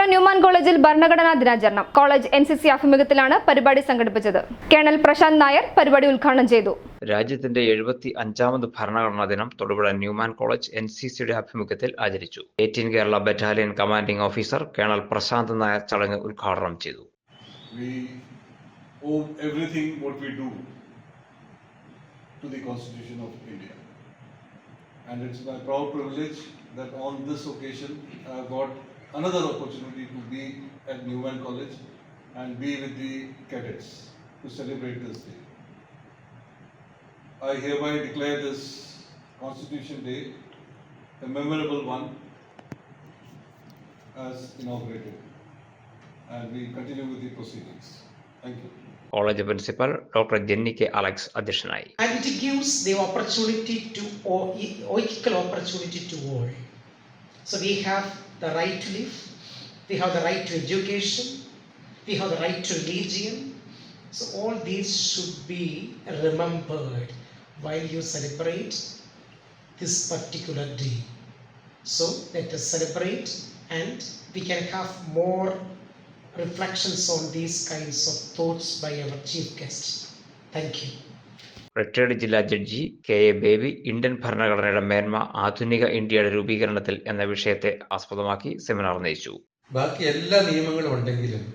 Thodupuzha Newman കോളേജിൽ ഭരണഘടനാ ദിനാചരണം. കോളേജ് എൻ സി സി ആഭിമുഖ്യത്തിലാണ് പരിപാടി സംഘടിപ്പിച്ചത്. കേണൽ പ്രശാന്ത് നായർ പരിപാടി ഉദ്ഘാടനം ചെയ്തു. രാജ്യത്തിന്റെ എഴുപത്തി അഞ്ചാമത് ഭരണഘടനാ ദിനം Thodupuzha Newman college N C സിയുടെ ആഭിമുഖ്യത്തിൽ ആചരിച്ചു. Eighteen Kerala battalion commanding officer colonel Prashanth Nair ചടങ്ങ് ഉദ്ഘാടനം ചെയ്തു. We owe everything what we do to the Constitution of India. And it's my proud privilege that on this occasion I have got another opportunity to be at Newman College and be with the cadets to celebrate this day. I hereby declare this Constitution Day a memorable one as inaugurated and we continue with the proceedings. Thank you. College Principal Dr. Jenny K. Alex Adishnai. And it gives the opportunity to, or equal opportunity to all. So we have the right to live, we have the right to education, we have the right to religion. So all these should be remembered while you celebrate this particular day. So let us celebrate and we can have more reflections on these kinds of thoughts by our chief guest. Thank you. Retired ജില്ലാ judge K A Baby Indian ഭരണഘടനയുടെ മേന്മ ആധുനിക ഇന്ത്യയുടെ രൂപീകരണത്തിൽ എന്ന വിഷയത്തെ ആസ്പദമാക്കി seminar നയിച്ചു. ബാക്കി എല്ലാ നിയമങ്ങളും ഉണ്ടെങ്കിലും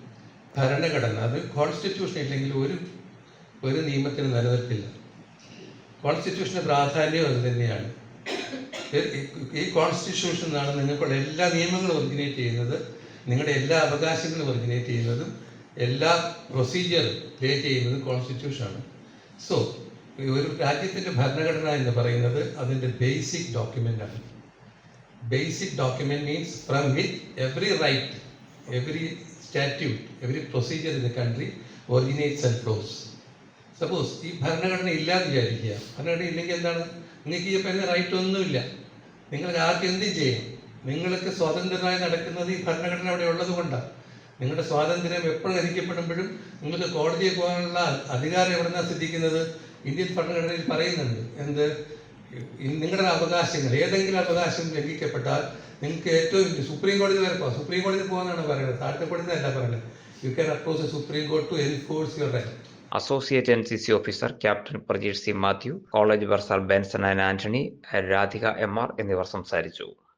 ഭരണഘടന അത് കോൺസ്റ്റിറ്റ്യൂഷൻ ഇല്ലെങ്കിൽ ഒരു ഒരു നിയമത്തിന് നിലനിൽപ്പില്ല. കോൺസ്റ്റിറ്റ്യൂഷന് പ്രാധാന്യം അത് തന്നെയാണ്. ഈ- കോൺസ്റ്റിറ്റ്യൂഷൻ എന്നാണ് നിങ്ങൾക്കുള്ള എല്ലാ നിയമങ്ങളും ഒറിജിനേറ്റ് ചെയ്യുന്നത് നിങ്ങളുടെ എല്ലാ അവകാശങ്ങളും ഒറിജിനേറ്റ് ചെയ്യുന്നതും എല്ലാ പ്രൊസീജിയറും ക്രിയേറ്റ് ചെയ്യുന്നതും കോൺസ്റ്റിറ്റ്യൂഷനാണ് സോ ഒരു രാജ്യത്തിന്റെ ഭരണഘടന എന്ന് പറയുന്നത് അതിന്റെ ബേസിക് ഡോക്യുമെന്റ് ആണ്. Basic document means from with every right every statute every procedure in the country originates and flows suppose ഈ ഭരണഘടന ഇല്ലാതെ വിചാരിക്കുക. ഭരണഘടന ഇല്ലെങ്കിൽ എന്താണ്? നിങ്ങൾക്ക് ഈ പറയുന്ന റൈറ്റ് ഒന്നുമില്ല. നിങ്ങൾക്ക് ആർക്കും എന്തും ചെയ്യാം. നിങ്ങൾക്ക് സ്വതന്ത്രമായി നടക്കുന്നത് ഈ ഭരണഘടന അവിടെ ഉള്ളത് കൊണ്ടാണ് നിങ്ങളുടെ സ്വാതന്ത്ര്യം എപ്പോഴും ഹരിക്കപ്പെടുമ്പോഴും നിങ്ങൾക്ക് കോടതിയിൽ പോകാനുള്ള അധികാരം എവിടെന്നാണ് സിദ്ധിക്കുന്നത്? ഇന്ത്യൻ ഭരണഘടനയിൽ പറയുന്നുണ്ട്. എന്ത്? നിങ്ങളുടെ അവകാശങ്ങൾ ഏതെങ്കിലും അവകാശം ലംഘിക്കപ്പെട്ടാൽ നിങ്ങൾക്ക് ഏറ്റവും സുപ്രീം കോടതി വരെ പോകാം. സുപ്രീം കോടതി പോകാനാണ് പറയുന്നത്. താഴത്തെ കോടതി അല്ല പറയുന്നത്. You can approach supreme court to enforce your right associate N C C officer captain Prajeesh C Mathew college bursar Benson and Antony Radhika M R എന്നിവർ സംസാരിച്ചു.